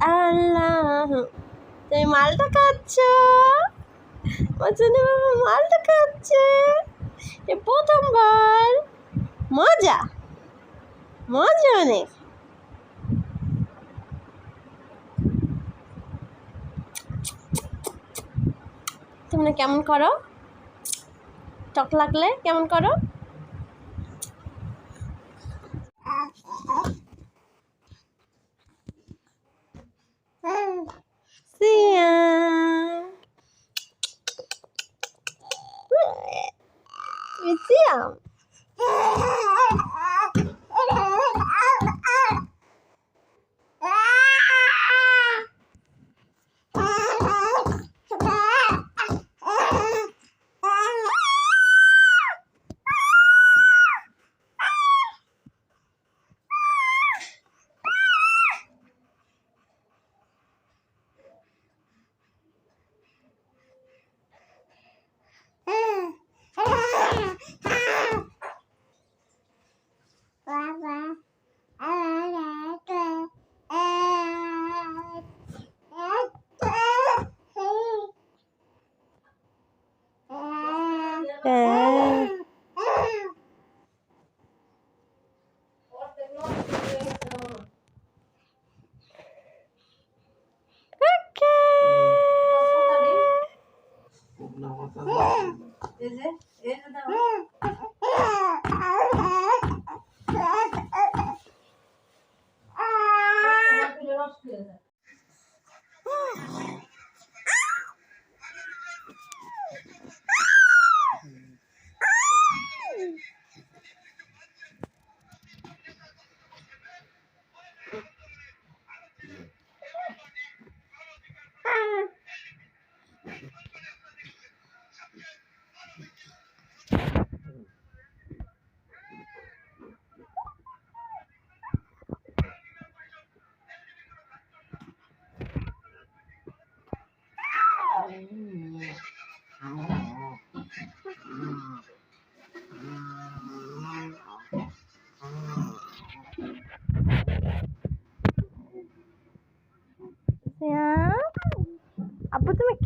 আল্লাহ। তুমি মালটা খাচ্ছ? বাবা মালটা খাচ্ছে। এ প্রথমবার। মজা। মজা অনেক। তোমরা কেমন করো? টক লাগলে কেমন করো? 嗯是样啧你这样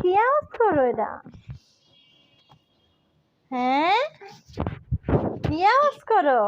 আপু তুমি কি আওয়াজ করো এটা হ্যাঁ? কি আওয়াজ করো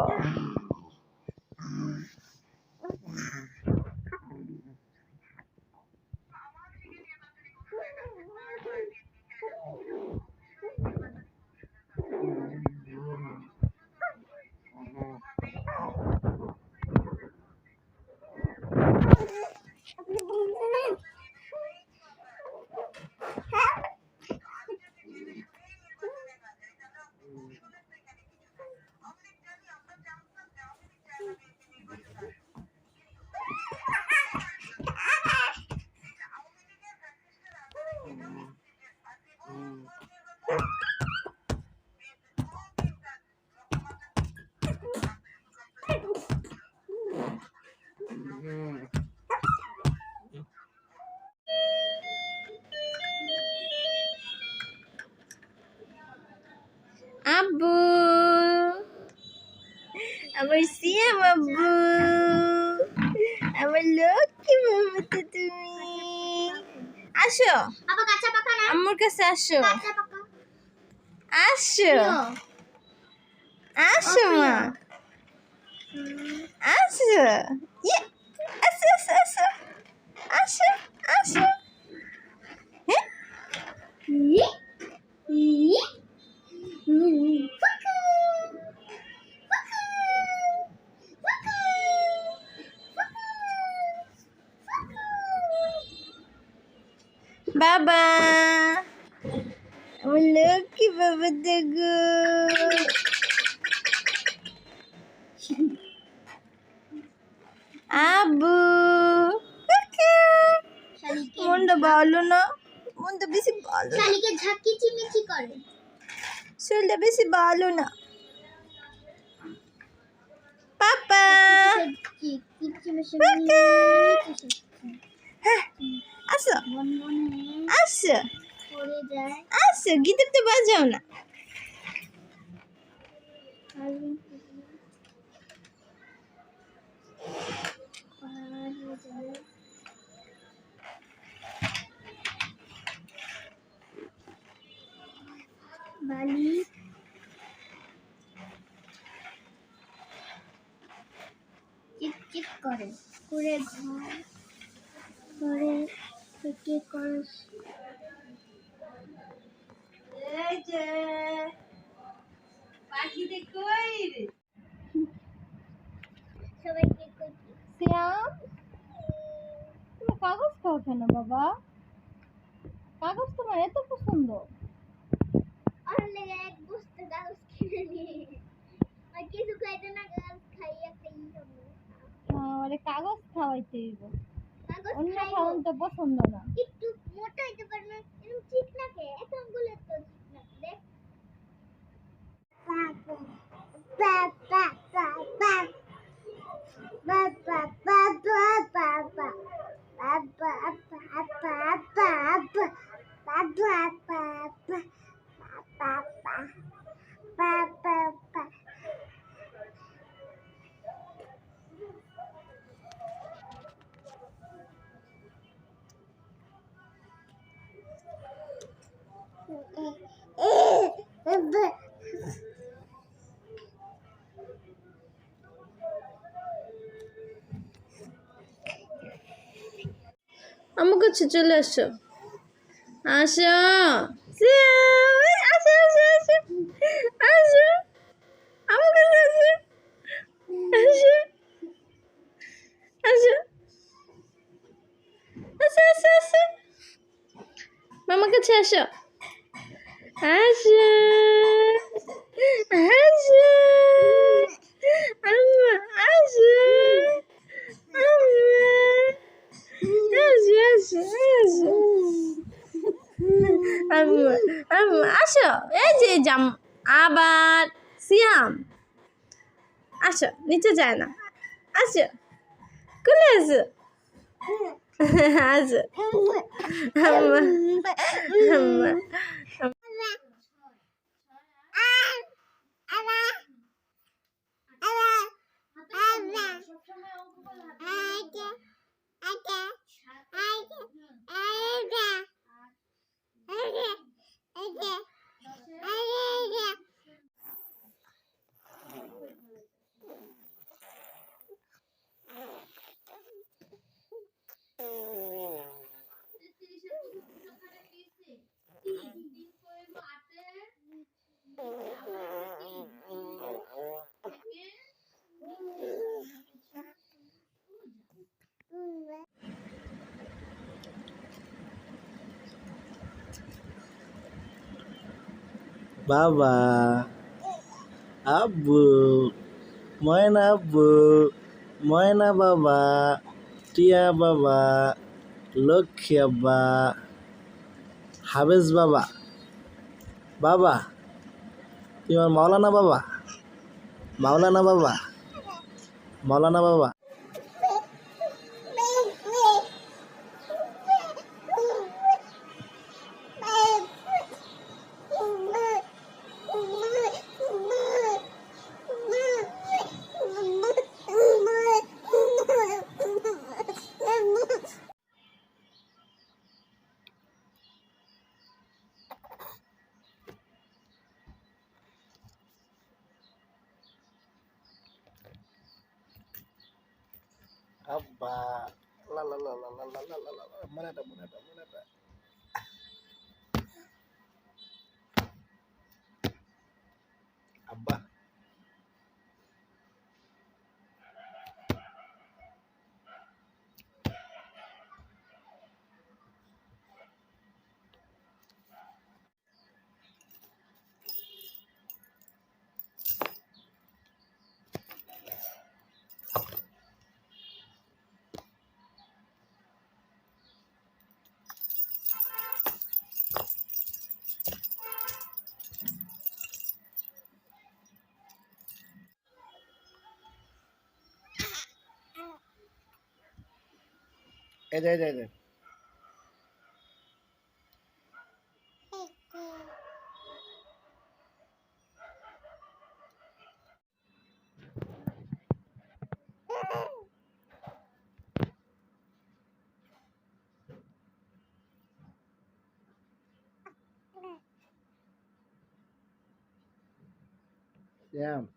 আম্মুর কাছে আসো kaca pakai আসো আসো মা আসো ইয়ে, আসো বেশি ভালো না। পাপা! হ্যাঁ, আসো। আসো। আসো গীতের তো বাজাও না। বালি। করে ঘর করে থেকে করস এই যে পাখি কই সবাইকে শ্যাম? তুমি কাগজ খাও কেন বাবা? কাগজ তোমার এত পছন্দ। আর লেগে এক বস্তা কাগজ কিনে নিয়ে। আর কিছু খাইতে না কাগজ খাইয়া আরে কাগজ খাওয়াইতে হইব অন্য খাওয়ান তো পছন্দ না একটু মোটা হইতে পারে না এরকম ঠিক না কে এত আঙ্গুলে তো ঠিক না দেখ আমার কাছে চলে আসো। আসো। আসো আসো আসো। আসো। আমার কাছে আসো। আসো। আসো। আসো আসো আসো। আসো। আসো আসো আম্মা আসো আম্মা আসো আসো আসো আম্মা আম্মা আসো এই যে জাম আবার সিয়াম। আসো নিচে যায় না। আসো কোলে আসো। আসো। আম্মা আম্মা। বাবা। আব্বু, ময়না আব্বু, ময়না বাবা, টিয়া বাবা, লক্ষ্মী আব্বা হাবেজ বাবা। বাবা, তুমি মাওলানা বাবা? মাওলানা বাবা? মাওলানা বাবা? Ede ede ede. Damn.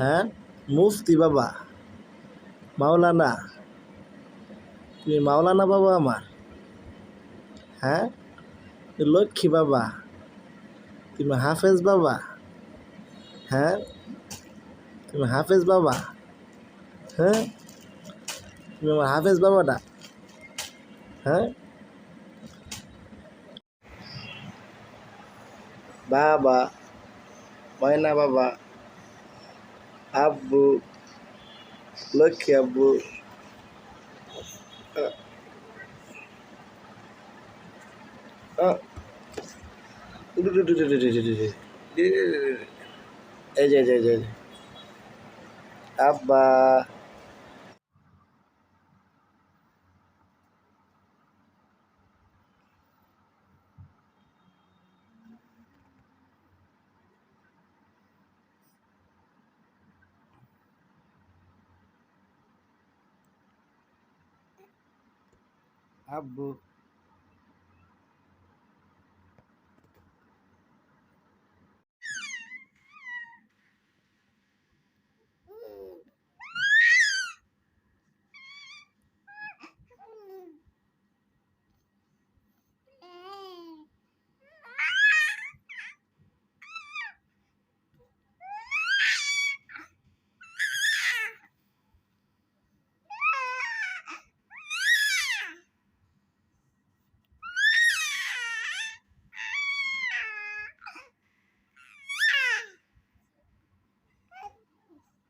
হ্যাঁ? মুফতি বাবা। মাওলানা। তুমি মাওলানা বাবা আমার। হ্যাঁ? লক্ষ্মী বাবা। তুমি হাফেজ বাবা। হ্যাঁ? তুমি হাফেজ বাবা। হ্যাঁ? তুমি আমার হাফেজ বাবাটা। হ্যাঁ? বাবা। ময়না বাবা। Abu Look Abu Ah Ah Abba আব্বা আব্বু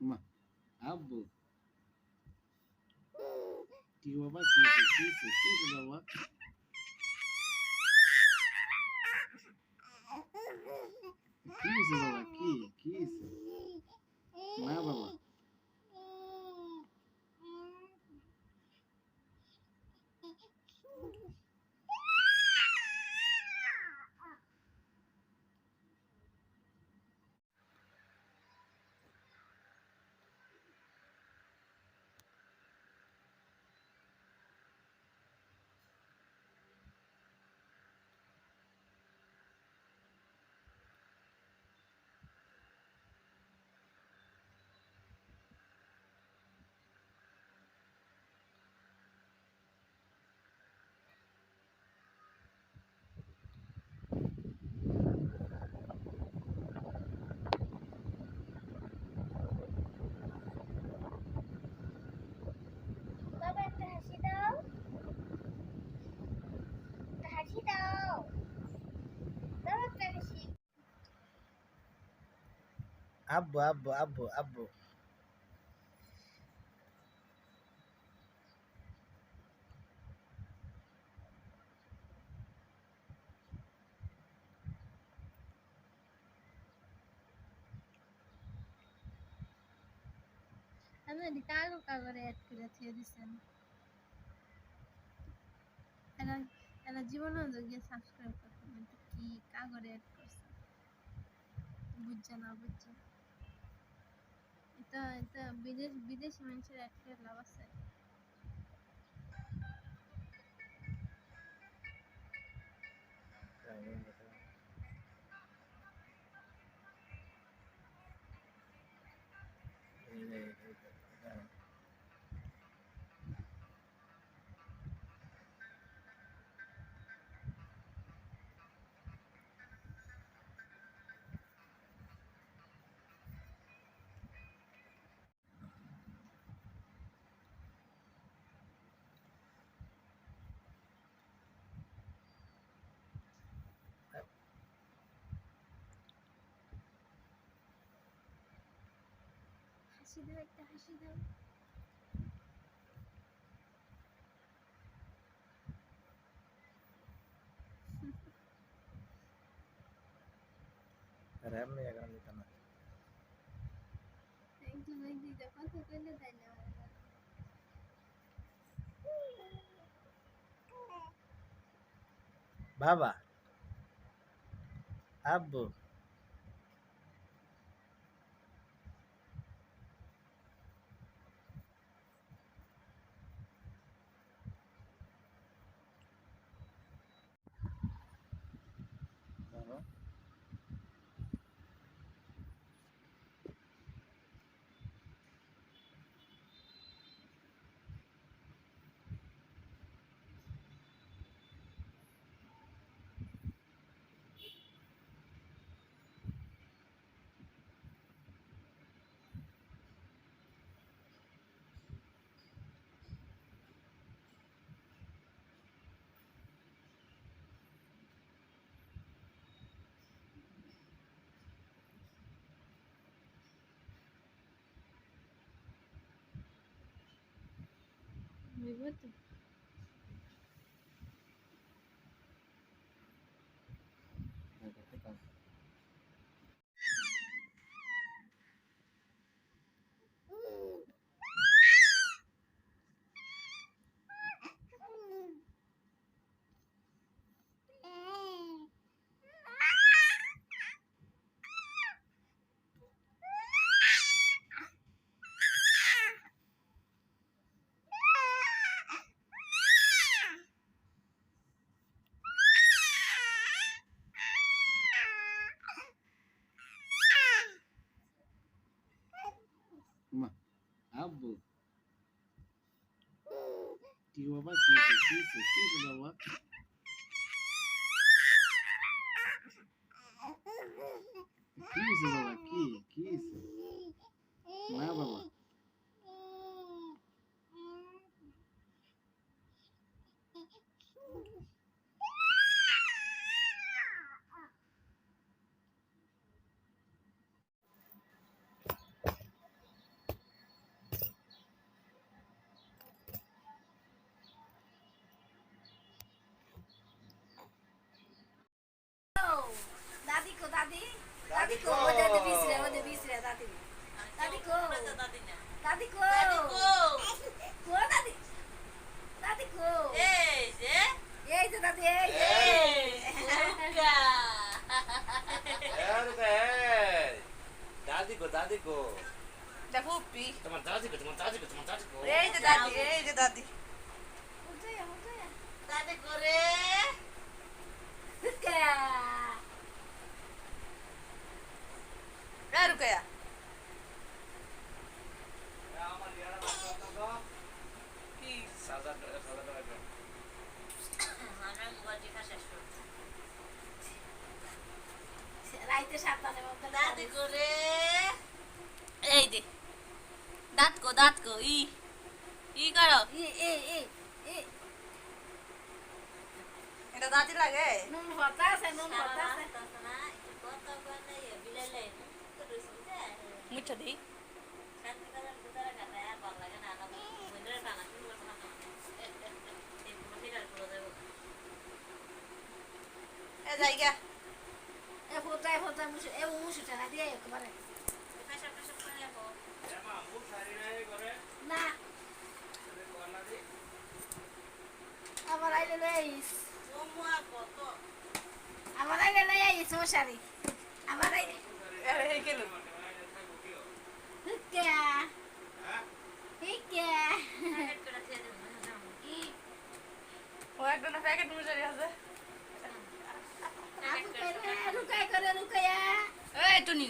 মা আব্বু কি বাবা কি কি কি কি বাবা কি হয়েছে বাবা কি কি হয়েছে না বাবা বাবা একটা হাসি দাও একটা হাসি দাও দাও একটা হাসি আব্বু আব্বু আব্বু আব্বু আমি কাগো কাগরে অ্যাড করে থিয়ে দিছেন এরা এরা জীবনেও গিয়ে সাবস্ক্রাইব করতে কি কাগরে অ্যাড করছে বুঝছে না বুঝছে এটা এটা বিদেশ বিদেশি মানুষের একটা লাভ আছে। হাসি দাও একটা হাসি দাও আর এমনি এখন নিতে না একটু ওই দিতে কথা কইলে তাই না বাবা আব্বু দিব তো কি বাবা কি কি কি কি বাবা কি হয়েছে বাবা কি কি হয়েছে না বাবা দাদি কো দাদি দাদি কো এই দে দাঁত কো দাঁত কো ই। ই করো ই এ এ এ এটা দাঁতি লাগে নুন হতা নুন হতা মুচ্ছা দিই। এ জায়গা। এ এ মুছে না দিয়ে একবারে। না। আমার আইলে লই আইস। আমার আইলে লই আইস মশারি আমার আইলে হুকা ও একটা না প্যাকেট মুচারি আছে আপু করে লুকায়া এই টুনি